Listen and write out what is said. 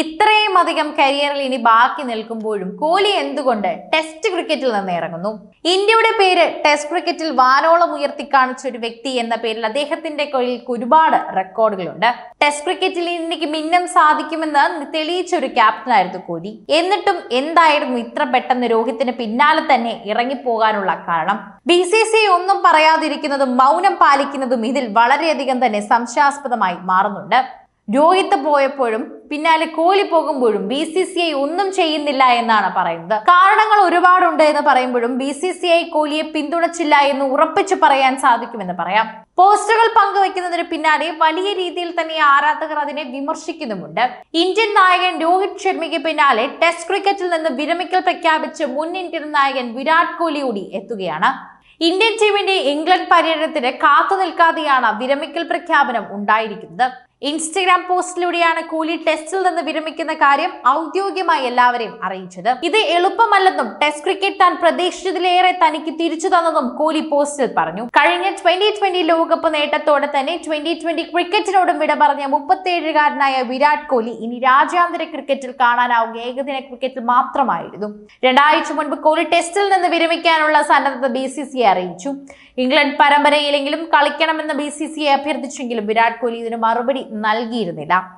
ഇത്രയും അധികം കരിയറിൽ ഇനി ബാക്കി നിൽക്കുമ്പോഴും കോഹ്ലി എന്തുകൊണ്ട് ടെസ്റ്റ് ക്രിക്കറ്റിൽ നിന്ന് ഇറങ്ങുന്നു? ഇന്ത്യയുടെ പേര് ടെസ്റ്റ് ക്രിക്കറ്റിൽ വാനോളം ഉയർത്തി കാണിച്ച ഒരു വ്യക്തി എന്ന പേരിൽ അദ്ദേഹത്തിന്റെ കയ്യിൽ ഒരുപാട് റെക്കോർഡുകളുണ്ട് ടെസ്റ്റ് ക്രിക്കറ്റിൽ ഇന്ത്യയ്ക്ക് മിന്നം സാധിക്കുമെന്ന് തെളിയിച്ച ഒരു ക്യാപ്റ്റനായിരുന്നു കോഹ്ലി. എന്നിട്ടും എന്തായിരുന്നു ഇത്ര പെട്ടെന്ന് രോഹിത്തിന് പിന്നാലെ തന്നെ ഇറങ്ങിപ്പോകാനുള്ള കാരണം? ബി സി സി ഒന്നും പറയാതിരിക്കുന്നതും മൗനം പാലിക്കുന്നതും ഇതിൽ വളരെയധികം തന്നെ സംശയാസ്പദമായി മാറുന്നുണ്ട്. രോഹിത് പോയപ്പോഴും പിന്നാലെ കോഹ്ലി പോകുമ്പോഴും ബി സി സി ഐ ഒന്നും ചെയ്യുന്നില്ല എന്നാണ് പറയുന്നത്. കാരണങ്ങൾ ഒരുപാടുണ്ട് എന്ന് പറയുമ്പോഴും ബി സി സി ഐ കോഹ്ലിയെ പിന്തുണച്ചില്ല എന്ന് ഉറപ്പിച്ചു പറയാൻ സാധിക്കുമെന്ന് പറയാം. പോസ്റ്ററുകൾ പങ്കുവെക്കുന്നതിന് പിന്നാലെ വലിയ രീതിയിൽ തന്നെ ആരാധകർ അതിനെ വിമർശിക്കുന്നുമുണ്ട്. ഇന്ത്യൻ നായകൻ രോഹിത് ശർമ്മയ്ക്ക് പിന്നാലെ ടെസ്റ്റ് ക്രിക്കറ്റിൽ നിന്ന് വിരമിക്കൽ പ്രഖ്യാപിച്ച് മുൻ ഇന്ത്യൻ നായകൻ വിരാട് കോഹ്ലി കൂടി എത്തുകയാണ്. ഇന്ത്യൻ ടീമിന്റെ ഇംഗ്ലണ്ട് പര്യടനത്തിന് കാത്തു നിൽക്കാതെയാണ് വിരമിക്കൽ പ്രഖ്യാപനം ഉണ്ടായിരിക്കുന്നത്. ഇൻസ്റ്റഗ്രാം പോസ്റ്റിലൂടെയാണ് കൂലി ടെസ്റ്റിൽ നിന്ന് വിരമിക്കുന്ന കാര്യം ഔദ്യോഗികമായി എല്ലാവരെയും അറിയിച്ചത്. ഇത് എളുപ്പമല്ലെന്നും ടെസ്റ്റ് ക്രിക്കറ്റ് താൻ പ്രതീക്ഷിച്ചതിലേറെ തനിക്ക് തിരിച്ചു തന്നതും കോഹ്ലി പോസ്റ്റിൽ പറഞ്ഞു. കഴിഞ്ഞ ട്വന്റി ട്വന്റി ലോകകപ്പ് നേട്ടത്തോടെ തന്നെ ട്വന്റി ട്വന്റി ക്രിക്കറ്റിനോടും വിട പറഞ്ഞ മുപ്പത്തിയേഴുകാരനായ വിരാട് കോഹ്ലി ഇനി രാജ്യാന്തര ക്രിക്കറ്റിൽ കാണാനാവുക ഏകദിന ക്രിക്കറ്റിൽ മാത്രമായിരുന്നു. രണ്ടാഴ്ച മുൻപ് കോഹ്ലി ടെസ്റ്റിൽ നിന്ന് വിരമിക്കാനുള്ള സന്നദ്ധത ബി സി സി അറിയിച്ചു. ഇംഗ്ലണ്ട് പരമ്പരയിലെങ്കിലും കളിക്കണമെന്ന് ബി സി സി അഭ്യർത്ഥിച്ചെങ്കിലും വിരാട് കോഹ്ലി ഇതിന് മറുപടി നൽകിയിരുന്നില്ല.